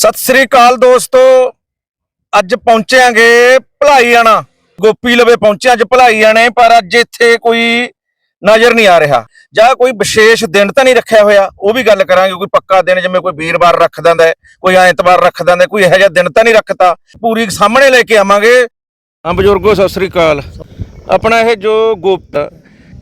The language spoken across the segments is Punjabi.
ਸਤਿ ਸ੍ਰੀ ਅਕਾਲ ਦੋਸਤੋ। ਅੱਜ ਪਹੁੰਚਿਆਂਗੇ ਭਲਾਈ ਆਣਾ ਗੋਪੀ ਲਵੇ ਪਹੁੰਚਿਆ ਅੱਜ ਭਲਾਈ ਆਣੇ ਪਰ ਅੱਜ ਇੱਥੇ ਕੋਈ ਨਜ਼ਰ ਨਹੀਂ ਆ ਰਿਹਾ। ਜਾਂ ਕੋਈ ਵਿਸ਼ੇਸ਼ ਦਿਨ ਤਾਂ ਨਹੀਂ ਰੱਖਿਆ ਹੋਇਆ, ਉਹ ਵੀ ਗੱਲ ਕਰਾਂਗੇ, ਕੋਈ ਪੱਕਾ ਦਿਨ ਜਿਵੇਂ ਕੋਈ ਵੀਰਵਾਰ ਰੱਖ ਦਿੰਦਾ ਕੋਈ ਐਤਵਾਰ ਰੱਖ ਦਿੰਦਾ ਕੋਈ ਇਹੋ ਜਿਹਾ ਦਿਨ ਤਾਂ ਨਹੀਂ ਰੱਖਤਾ। ਪੂਰੀ ਸਾਹਮਣੇ ਲੈ ਕੇ ਆਵਾਂਗੇ। ਹਾਂ ਬਜ਼ੁਰਗੋ, ਸਤਿ ਸ੍ਰੀ ਅਕਾਲ। ਆਪਣਾ ਇਹ ਜੋ ਗੁਪਤ,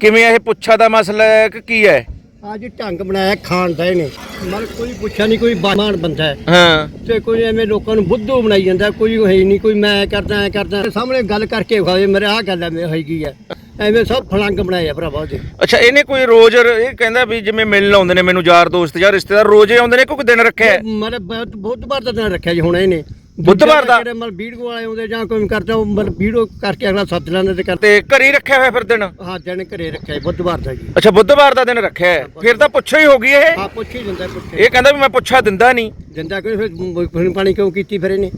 ਕਿਵੇਂ ਇਹ ਪੁੱਛਾ ਦਾ ਮਸਲਾ ਹੈ ਕਿ ਕੀ ਹੈ? ਅੱਜ ਢੰਗ ਬਣਾਇਆ ਖਾਣ ਦਾ ਇਹਨੇ। ਮਤਲਬ ਕੋਈ ਪੁੱਛਿਆ ਨਹੀਂ ਕੋਈ ਬਾਣ ਬੰਦਾ ਹੈ। ਹਾਂ। ਤੇ ਕੋਈ ਐਵੇਂ ਲੋਕਾਂ ਨੂੰ ਬੁੱਧੂ ਬਣਾਈ ਜਾਂਦਾ ਕੋਈ ਹੈ ਨਹੀਂ ਕੋਈ ਮੈਂ ਕਰਦਾ ਐ ਕਰਦਾ। ਸਾਹਮਣੇ ਗੱਲ ਕਰਕੇ ਵਿਖਾਵੇ ਮੇਰੇ ਆਹ ਗੱਲ ਐ ਮੈਂ ਹੈਗੀ ਆ ਐਵੇਂ ਸਭ ਫਲੰਗ ਬਣਾਏ ਆ ਭਰਾਵਾ ਉਹਦੇ। ਅੱਛਾ ਇਹਨੇ ਕੋਈ ਰੋਜ਼ ਇਹ ਕਹਿੰਦਾ ਵੀ ਜਿਵੇਂ ਮਿਲਣ ਆਉਂਦੇ ਨੇ ਮੈਨੂੰ ਯਾਰ ਦੋਸਤ ਜਾਂ ਰਿਸ਼ਤੇਦਾਰ ਰੋਜ਼ੇ ਆਉਂਦੇ ਨੇ ਕੋਈ ਦਿਨ ਰੱਖਿਆ? ਹੈ? ਮਤਲਬ ਬਹੁਤ ਬੁੱਧਵਾਰ ਦਾ ਦਿਨ ਰੱਖਿਆ ਜੀ ਹੁਣ ਇਹਨੇ। ਬੁੱਧਵਾਰ ਦਾ? ਜਿਹੜੇ ਮਤਲਬ ਵੀਡੀਓ ਵਾਲੇ ਆਉਂਦੇ ਜਾਂ ਕੋਈ ਕਰਦਾ ਉਹ ਮਤਲਬ ਵੀਡੀਓ ਕਰਕੇ ਅਗਲਾ ਸੱਦ ਲੈਂਦੇ ਤੇ ਕਰਦੇ ਤੇ ਘਰੇ ਰੱਖਿਆ ਹੋਇਆ ਫਿਰ ਦਿਨ? ਹਾਂ ਦਿਨ ਘਰੇ ਰੱਖਿਆ ਜੀ, ਬੁੱਧਵਾਰ ਦਾ ਜੀ। ਅੱਛਾ ਬੁੱਧਵਾਰ ਦਾ ਦਿਨ ਰੱਖਿਆ ਹੈ। ਫਿਰ ਤਾਂ ਪੁੱਛੋ ਹੀ ਹੋ ਗਈ ਇਹ। ਹਾਂ ਪੁੱਛੀ ਜਾਂਦਾ ਪੁੱਛੇ। ਇਹ ਕਹਿੰਦਾ ਵੀ ਮੈਂ ਪੁੱਛਾ ਦਿੰਦਾ ਨਹੀਂ। ਦਿੰਦਾ ਕੋਈ ਫਿਰ ਪਾਣੀ ਪਾਣੀ ਕਿਉਂ ਕੀਤੀ ਫਿਰ ਇਹਨੇ?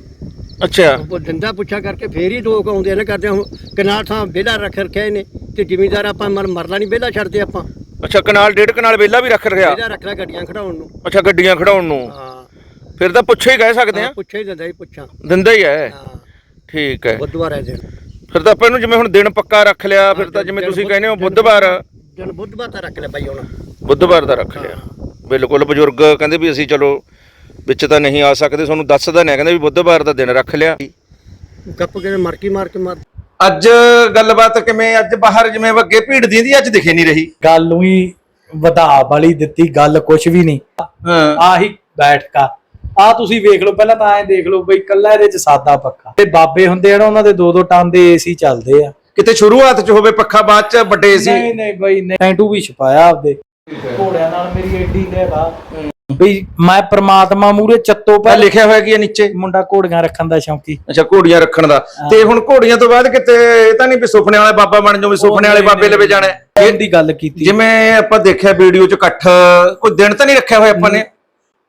ਅੱਛਾ। ਉਹ ਦਿੰਦਾ ਪੁੱਛਾ ਕਰਕੇ ਫੇਰ ਹੀ ਲੋਕ ਆਉਂਦੇ ਨੇ ਕਰਦੇ ਹੁਣ ਕਨਾਲ ਥਾਂ ਵਿਹਲਾ ਰੱਖ ਰੱਖਿਆ ਇਹਨੇ ਤੇ ਜ਼ਿਮੀਂਦਾਰ ਆਪਾਂ ਮਰ ਮਰਲਾ ਨਹੀਂ ਵਿਹਲਾ ਛੱਡਦੇ ਆਪਾਂ। ਅੱਛਾ ਕਨਾਲ ਡੇਢ ਕਨਾਲ ਵੇਲਾ ਵੀ ਰੱਖ ਰਿਹਾ ਵਿਹਲਾ ਰੱਖਣਾ ਗੱਡੀਆਂ ਖੜਾਉਣ ਨੂੰ। ਅੱਛਾ ਗੱਡੀਆਂ ਖੜਾਉਣ ਨੂੰ। ਹਾਂ। ਫਿਰ ਤਾਂ ਪੁੱਛੋ ਹੀ ਕਹਿ ਸਕਦੇ ਆ ਪੁੱਛੇ ਦਿੰਦਾ ਹੀ ਪੁੱਛਾਂ। ਦਿੰਦਾ ਹੀ ਹੈ। ਹਾਂ। ਠੀਕ ਹੈ। ਬੁੱਧਵਾਰ ਹੈ ਦਿਨ। ਫਿਰ ਤਾਂ ਆਪਾਂ ਇਹਨੂੰ ਜਿਵੇਂ ਹੁਣ ਦਿਨ ਪੱਕਾ ਰੱਖ ਲਿਆ ਫਿਰ ਤਾਂ ਜਿਵੇਂ ਤੁਸੀਂ ਕਹਿੰਦੇ ਹੋ ਬੁੱਧਵਾਰ। ਦਿਨ ਬੁੱਧਵਾਰ ਤਾਂ ਰੱਖ ਲੈ ਬਾਈ ਹੁਣ। ਬੁੱਧਵਾਰ ਦਾ ਰੱਖ ਲਿਆ। ਬਿਲਕੁਲ ਬਜ਼ੁਰਗ ਕਹਿੰਦੇ ਵੀ ਅਸੀਂ ਚਲੋ ਵਿੱਚ ਤਾਂ ਨਹੀਂ ਆ ਸਕਦੇ ਤੁਹਾਨੂੰ ਦੱਸਦਾ ਨਹੀਂ ਕਹਿੰਦੇ ਵੀ ਬੁੱਧਵਾਰ ਦਾ ਦਿਨ ਰੱਖ ਲਿਆ। ਕੱਪ ਕੇ ਮਰਕੀ ਮਾਰ ਕੇ ਮਾਰ ਅੱਜ ਗੱਲਬਾਤ ਕਿਵੇਂ ਅੱਜ ਬਾਹਰ ਜਿਵੇਂ ਅੱਗੇ ਭੀੜ ਦੀ ਦੀ ਅੱਜ ਦਿਖੇ ਨਹੀਂ ਰਹੀ। ਗੱਲ ਨੂੰ ਹੀ ਵਧਾ ਵਾਲੀ ਦਿੱਤੀ ਗੱਲ ਕੁਛ ਵੀ ਨਹੀਂ। ਹਾਂ। ਆਹੀ ਬੈਠਕਾ। ਆ ਤੁਸੀਂ ਵੇਖ ਲਓ ਪਹਿਲਾਂ ਤਾਂ ਐਂ ਦੇਖ ਲਓ ਬਈ ਕੱਲਾ ਇਹਦੇ ਚ ਸਾਦਾ ਪੱਖਾ। ਤੇ ਬਾਬੇ ਹੁੰਦੇ ਆ ਨਾ ਉਹਨਾਂ ਦੇ ਦੋ ਦੋ ਟਨ ਦੇ ਏਸੀ ਚੱਲਦੇ ਆ। ਕਿਤੇ ਸ਼ੁਰੂਆਤ ਚ ਹੋਵੇ ਪੱਖਾ ਬਾਅਦ ਚ ਵੱਡੇ ਸੀ ਨਹੀਂ ਨਹੀਂ ਬਈ ਨਹੀਂ। ਟੈਂਟੂ ਵੀ ਛਪਾਇਆ ਆਪਦੇ। ਘੋੜਿਆਂ ਨਾਲ ਮੇਰੀ ਐਡੀ ਲੇਵਾ ਬਈ ਮੈਂ ਪ੍ਰਮਾਤਮਾ ਮੂਰੇ ਚੱਤੋ ਪੈ ਲਿਖਿਆ ਹੋਇਆ ਕੀ ਹੈ ਨੀਚੇ? ਮੁੰਡਾ ਘੋੜੀਆਂ ਰੱਖਣ ਦਾ ਸ਼ੌਂਕੀ ਅੱਛਾ ਘੋੜੀਆਂ ਰੱਖਣ ਦਾ। ਤੇ ਹੁਣ ਘੋੜੀਆਂ ਤੋਂ ਬਾਅਦ ਕਿਤੇ ਇਹ ਤਾਂ ਨਹੀਂ ਵੀ ਸੁਪਨੇ ਵਾਲੇ ਬਾਬਾ ਬਣ ਜਾਓ ਵੀ ਸੁਪਨੇ ਵਾਲੇ ਬਾਬੇ ਲਵੇ ਜਾਣਾ। ਹੈ। ਇਹ ਦੀ ਗੱਲ ਕੀਤੀ। ਜਿਵੇਂ ਆਪਾਂ ਦੇਖਿਆ ਵੀਡੀਓ ਚ ਇਕੱਠ ਕੋਈ ਦਿਨ ਤਾਂ ਨਹੀਂ ਰੱਖਿਆ ਹੋਇਆ ਆਪਾਂ ਨੇ?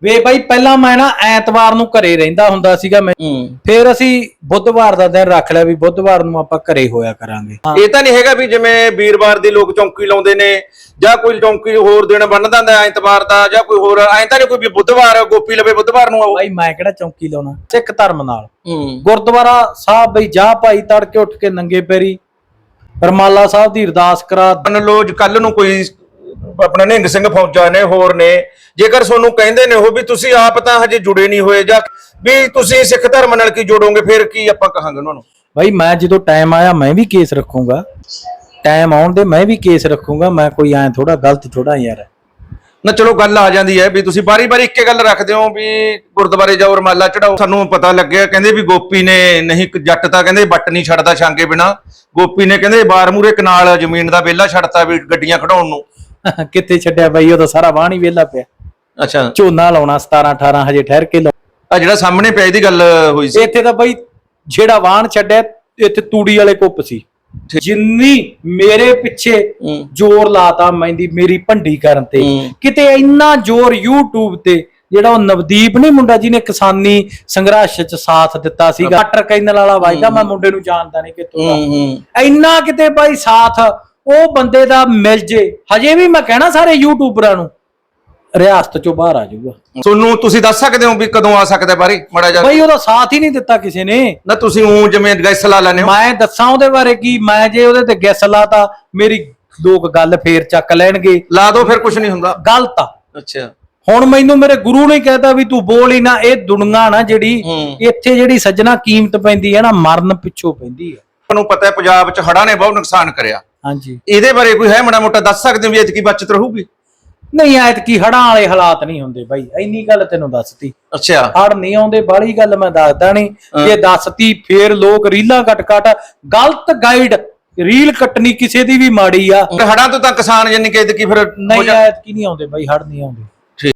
ਵੇ ਬਾਈ ਪਹਿਲਾਂ ਮੈਂ ਨਾ ਐਤਵਾਰ ਨੂੰ ਘਰੇ ਰਹਿੰਦਾ ਹੁੰਦਾ ਸੀਗਾ ਮੈਂ। ਫਿਰ ਅਸੀਂ ਬੁੱਧਵਾਰ ਦਾ ਦਿਨ ਰੱਖ ਲਿਆ ਵੀ ਬੁੱਧਵਾਰ ਨੂੰ ਆਪਾਂ ਘਰੇ ਹੋਇਆ ਕਰਾਂਗੇ। ਇਹ ਤਾਂ ਨਹੀਂ ਹੈਗਾ ਵੀ ਜਿਵੇਂ ਵੀਰਵਾਰ ਦੇ ਲੋਕ ਚੌਂਕੀ ਲਾਉਂਦੇ ਨੇ ਜਾਂ ਕੋਈ ਚੌਂਕੀ ਹੋਰ ਦਿਨ ਬੰਨ ਦਿੰਦਾ ਐਤਵਾਰ ਦਾ ਜਾਂ ਕੋਈ ਹੋਰ ਐਂ ਤਾਂ ਨਹੀਂ ਕੋਈ ਵੀ ਬੁੱਧਵਾਰ ਗੋਪੀ ਲਵੇ ਬੁੱਧਵਾਰ ਨੂੰ ਆਓ ਭਾਈ ਮੈਂ ਕਿਹੜਾ ਚੌਂਕੀ ਲਾਉਣਾ? ਸਿੱਖ ਧਰਮ ਨਾਲ। ਗੁਰਦੁਆਰਾ ਸਾਹਿਬ ਬਈ ਜਾ ਭਾਈ ਤੜਕੇ ਉੱਠ ਕੇ ਨੰਗੇ ਪੈਰੀ। ਰਮਾਲਾ ਸਾਹਿਬ ਦੀ ਅਰਦਾਸ ਕਰਾ। ਲਓ ਕੱਲ ਨੂੰ ਕੋਈ ਆਪਣਾ ਨਿਹੰਗ ਸਿੰਘ ਫੌਜਾਂ ਨੇ ਹੋਰ ਨੇ। ਜੇਕਰ ਤੁਹਾਨੂੰ ਕਹਿੰਦੇ ਨੇ ਉਹ ਵੀ ਤੁਸੀਂ ਆਪ ਤਾਂ ਹਜੇ ਜੁੜੇ ਨਹੀਂ ਹੋਏ ਜਾਂ ਵੀ ਤੁਸੀਂ ਸਿੱਖ ਧਰਮ ਨਾਲ ਕੀ ਜੋੜੋਗੇ ਫਿਰ ਕੀ ਆਪਾਂ ਕਹਾਂਗੇ ਉਹਨਾਂ ਨੂੰ? ਭਾਈ ਮੈਂ ਜਦੋਂ ਟਾਈਮ ਆਇਆ ਮੈਂ ਵੀ ਕੇਸ ਰੱਖੂੰਗਾ। ਟਾਈਮ ਆਉਣ ਦੇ ਮੈਂ ਵੀ ਕੇਸ ਰੱਖੂੰਗਾ। ਮੈਂ ਕੋਈ ਐ ਥੋੜਾ ਗਲਤ ਥੋੜਾ ਯਾਰ। ਨਾ ਚਲੋ ਗੱਲ ਆ ਜਾਂਦੀ ਹੈ ਵੀ ਤੁਸੀਂ ਬਾਰੀ ਬਾਰੀ ਇੱਕੇ ਗੱਲ ਰੱਖਦੇ ਹੋ ਵੀ ਗੁਰਦੁਆਰੇ ਜਾਓ ਰਮਾਲਾ ਚੜਾਓ। ਸਾਨੂੰ ਪਤਾ ਲੱਗਿਆ ਕਹਿੰਦੇ ਵੀ ਗੋਪੀ ਨੇ ਨਹੀਂ ਜੱਟ ਤਾਂ ਕਹਿੰਦੇ ਬੱਟ ਨਹੀਂ ਛੱਡਦਾ ਛਾਂਗੇ ਬਿਨਾ। ਗੋਪੀ ਨੇ ਕਹਿੰਦੇ ਬਾਰ ਮੂਰੇ ਕਨਾਲ ਜ਼ਮੀਨ ਦਾ ਵਿਹਲਾ ਛੱਡਤਾ ਵੀ ਗੱਡੀਆਂ ਖੜਾਉਣ ਨੂੰ। ਕਿੱਥੇ ਛੱਡਿਆ ਬਾਈ ਉਹਦਾ ਸਾਰਾ ਵਾਹ ਨਹੀਂ ਵਿਹਲਾ ਪਿਆ। ਅੱਛਾ। ਝੋਨਾ ਲਾਉਣਾ 17 18 ਹਜੇ ਠਹਿਰ ਕੇ ਲਾਉ ਆ ਜਿਹੜਾ ਸਾਹਮਣੇ ਪਿਆ ਇਹਦੀ ਗੱਲ ਹੋਈ ਸੀ। ਇੱਥੇ ਤਾਂ ਬਾਈ ਜਿਹੜਾ ਵਾਹਣ ਛੱਡਿਆ ਇੱਥੇ ਤੂੜੀ ਵਾਲੇ ਕੁੱਪ ਸੀ। ਜਿੰਨੀ ਮੇਰੇ ਪਿੱਛੇ ਹੂੰ। ਜ਼ੋਰ ਲਾਤਾ ਮੈਂਦੀ ਮੇਰੀ ਭੰਡੀ ਕਰਨ ਤੇ। ਹੂੰ। ਕਿਤੇ ਇੰਨਾ ਜ਼ੋਰ YouTube ਤੇ ਜਿਹੜਾ ਉਹ ਨਵਦੀਪ ਨਹੀਂ ਮੁੰਡਾ ਜਿਹਨੇ ਕਿਸਾਨੀ ਸੰਘਰਸ਼ ਚ ਸਾਥ ਦਿੱਤਾ ਸੀਗਾ। ਵਾਟਰ ਕੈਨਲ ਵਾਲਾ ਵਾਜਦਾ ਮੈਂ ਮੁੰਡੇ ਨੂੰ ਜਾਣਦਾ ਨਹੀਂ ਕਿਤੋਂ ਦਾ। ਹੂੰ। ਇੰਨਾ ਕਿਤੇ ਬਾਈ ਸਾਥ ਉਹ ਬੰਦੇ ਦਾ ਮਿਲ ਜੇ। ਹਜੇ ਵੀ ਮੈਂ ਕਹਿਣਾ ਸਾਰੇ ਯੂਟਿਊਬਰਾਂ ਨੂੰ ਰਿਆਸਤ ਚੋਂ ਬਾਹਰ ਆ ਜਾਊਗਾ। ਤੁਹਾਨੂੰ ਤੁਸੀਂ ਦੱਸ ਸਕਦੇ ਹੋ ਵੀ ਕਦੋਂ ਆ ਸਕਦਾ ਬਾਰੀ? ਮੜਾ ਜਾ ਬਾਈ ਉਹਦਾ ਸਾਥ ਹੀ ਨਹੀਂ ਦਿੱਤਾ ਕਿਸੇ ਨੇ। ਨਾ ਤੁਸੀਂ ਉਹ ਜਿਵੇਂ ਗੈਸ ਲਾ ਲੈਨੇ ਹੋ। ਮੈਂ ਦੱਸਾਂ ਉਹਦੇ ਬਾਰੇ ਕੀ ਮੈਂ ਜੇ ਉਹਦੇ ਤੇ ਗਿੱਸ ਲਾਤਾ ਮੇਰੀ ਲੋਕ ਗੱਲ ਫੇਰ ਚੱਕ ਲੈਣਗੇ। ਲਾ ਦੋ ਫਿਰ ਕੁਝ ਨਹੀਂ ਹੁੰਦਾ। ਗਲਤ ਆ। ਅੱਛਾ। ਹੁਣ ਮੈਨੂੰ ਮੇਰੇ ਗੁਰੂ ਨੇ ਕਹਿਤਾ ਵੀ ਤੂੰ ਬੋਲ ਹੀ ਨਾ ਇਹ ਦੁਨੀਆ ਨਾ ਜਿਹੜੀ। ਇੱਥੇ ਜਿਹੜੀ ਸੱਜਣਾ ਕੀਮਤ ਪੈਂਦੀ ਹੈ ਨਾ ਮਰਨ ਪਿੱਛੋਂ ਪੈਂਦੀ ਹੈ। ਤੁਹਾਨੂੰ ਪਤਾ ਹੈ ਪੰਜਾਬ 'ਚ ਹੜ੍ਹਾਂ ਨੇ ਬਹੁਤ ਨੁਕਸਾਨ ਕਰਿਆ। ਹਾਂਜੀ। ਇਹਦੇ ਬਾਰੇ ਕੋਈ ਹੈ ਮੜਾ ਮੋਟਾ ਦੱਸ ਸਕਦੇ ਹੋ ਵੀ ਇਤਕੀ ਬਚਤ ਰਹੂਗੀ? ਨਹੀਂ ਐਤ ਕੀ ਹੜਾਂ ਵਾਲੇ ਹਾਲਾਤ ਨਹੀਂ ਹੁੰਦੇ ਬਾਈ। ਇੰਨੀ ਗੱਲ ਤੈਨੂੰ ਦੱਸਤੀ। ਅੱਛਾ। ਹੜ ਨਹੀਂ ਆਉਂਦੇ ਬਾਹਲੀ ਗੱਲ ਮੈਂ ਦੱਸਦਾ ਨਹੀਂ। ਜੇ ਦੱਸਤੀ ਫੇਰ ਲੋਕ ਰੀਲਾਂ ਕੱਟ ਕੱਟ ਗਲਤ ਗਾਈਡ ਰੀਲ ਕੱਟਣੀ ਕਿਸੇ ਦੀ ਵੀ ਮਾੜੀ ਆ। ਹੜਾਂ ਤੋਂ ਤਾਂ ਕਿਸਾਨ ਜਾਨੀ ਕਿ ਇਤਕੀ ਫਿਰ ਨਹੀਂ ਐਤ ਕੀ ਨਹੀਂ ਆਉਂਦੇ ਬਾਈ ਹੜ ਨਹੀਂ ਆਉਂਦੇ।